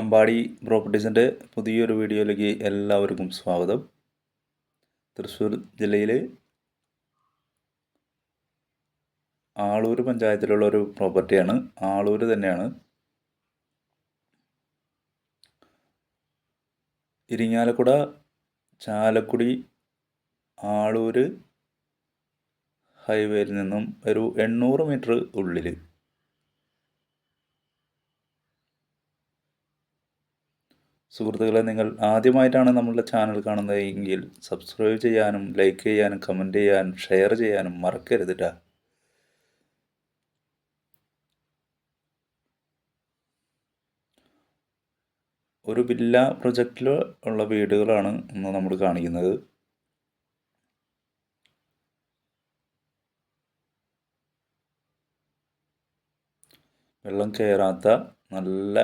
അമ്പാടി പ്രോപ്പർട്ടീസിന്റെ പുതിയൊരു വീഡിയോയിലേക്ക് എല്ലാവർക്കും സ്വാഗതം. തൃശ്ശൂർ ജില്ലയിൽ ആളൂർ പഞ്ചായത്തിലുള്ള ഒരു പ്രോപ്പർട്ടിയാണ്. ആളൂർ തന്നെയാണ്. ഇരിങ്ങാലക്കുട ചാലക്കുടി ആളൂർ ഹൈവേയിൽ നിന്നും ഒരു എണ്ണൂറ് മീറ്റർ ഉള്ളിൽ സുഹൃത്തുക്കളെ നിങ്ങൾ ആദ്യമായിട്ടാണ് നമ്മളുടെ ചാനൽ കാണുന്നതെങ്കിൽ സബ്സ്ക്രൈബ് ചെയ്യാനും ലൈക്ക് ചെയ്യാനും കമന്റ് ചെയ്യാനും ഷെയർ ചെയ്യാനും മറക്കരുത് കേട്ടോ ഒരു വില്ല പ്രൊജക്റ്റിൽ ഉള്ള വീടുകളാണ് ഇന്ന് നമ്മൾ കാണിക്കുന്നത്. വെള്ളം കയറാത്ത നല്ല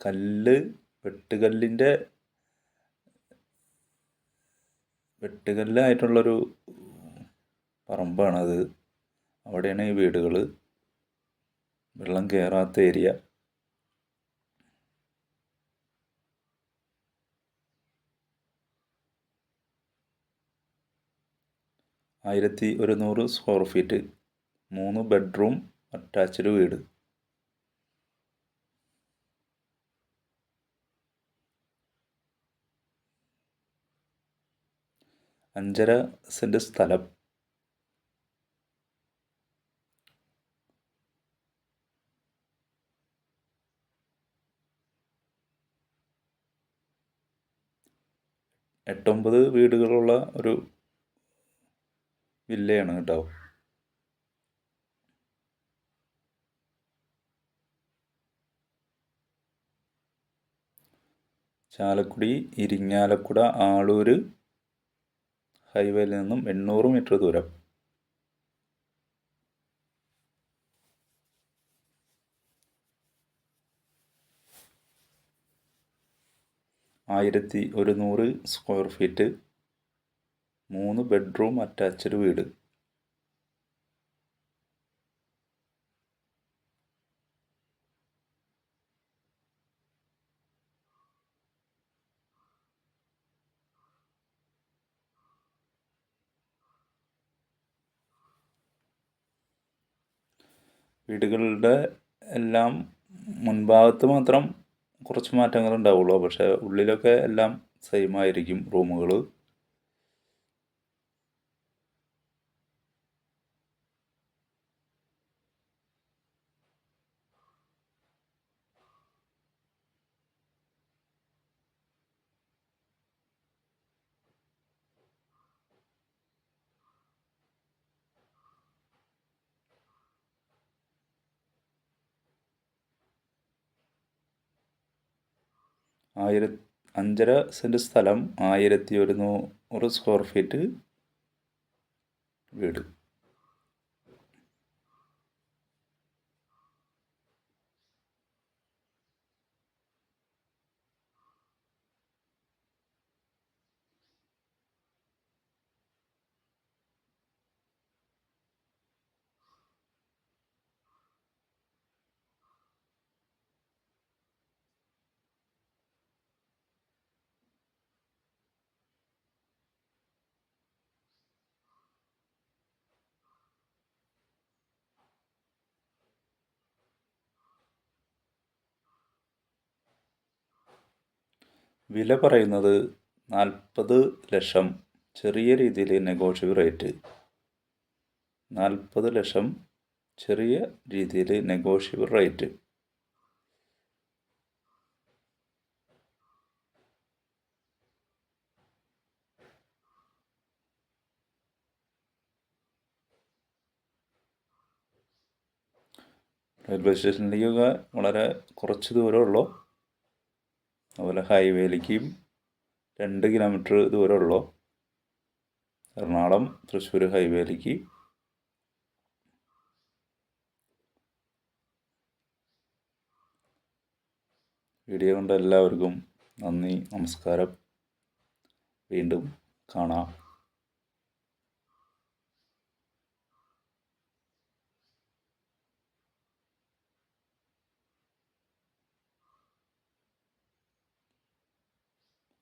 കല്ല് വെട്ടുകല്ലിന്റെ വെട്ടുകല്ലായിട്ടുള്ളൊരു പറമ്പാണത് അവിടെയാണ് ഈ വീടുകൾ വെള്ളം കയറാത്ത ഏരിയ. ആയിരത്തി ഒരുന്നൂറ് സ്ക്വയർ ഫീറ്റ്. മൂന്ന് ബെഡ്റൂം അറ്റാച്ച്ഡ് വീട്. അഞ്ചര സെന്റ് സ്ഥലം. എട്ടൊമ്പത് വീടുകളുള്ള ഒരു വില്ലയാണ് കേട്ടോ. ചാലക്കുടി ഇരിങ്ങാലക്കുട ആളൂർ ഹൈവേയിൽ നിന്നും എണ്ണൂറ് മീറ്റർ ദൂരം. ആയിരത്തി ഒരുന്നൂറ് സ്ക്വയർ ഫീറ്റ് മൂന്ന് ബെഡ്റൂം അറ്റാച്ച്ഡ് വീട്. വീടുകളുടെ എല്ലാം മുൻഭാഗത്ത് മാത്രം കുറച്ച് മാറ്റങ്ങൾ ഉണ്ടാവുള്ളൂ പക്ഷേ ഉള്ളിലൊക്കെ എല്ലാം സെയിം ആയിരിക്കും. റൂമുകൾ ആയിര അഞ്ചര സെന്റ് സ്ഥലം ആയിരത്തി ഒരുന്നൂറ് സ്ക്വയർ ഫീറ്റ് വീട്. വില പറയുന്നത് നാൽപ്പത് ലക്ഷം ചെറിയ രീതിയിൽ നെഗോഷ്യബിൾ റേറ്റ്. നാൽപ്പത് ലക്ഷം ചെറിയ രീതിയിൽ നെഗോഷ്യബിൾ റേറ്റ്. റെയിൽവേ സ്റ്റേഷനിലേക്കൊക്കെ വളരെ കുറച്ച് ദൂരമുള്ളൂ. അതുപോലെ ഹൈവേയിലേക്കും രണ്ട് കിലോമീറ്റർ ദൂരമുള്ളൂ എറണാകുളം തൃശ്ശൂർ ഹൈവേയിലേക്ക്. വീഡിയോ കണ്ട എല്ലാവർക്കും നന്ദി നമസ്കാരം. വീണ്ടും കാണാം.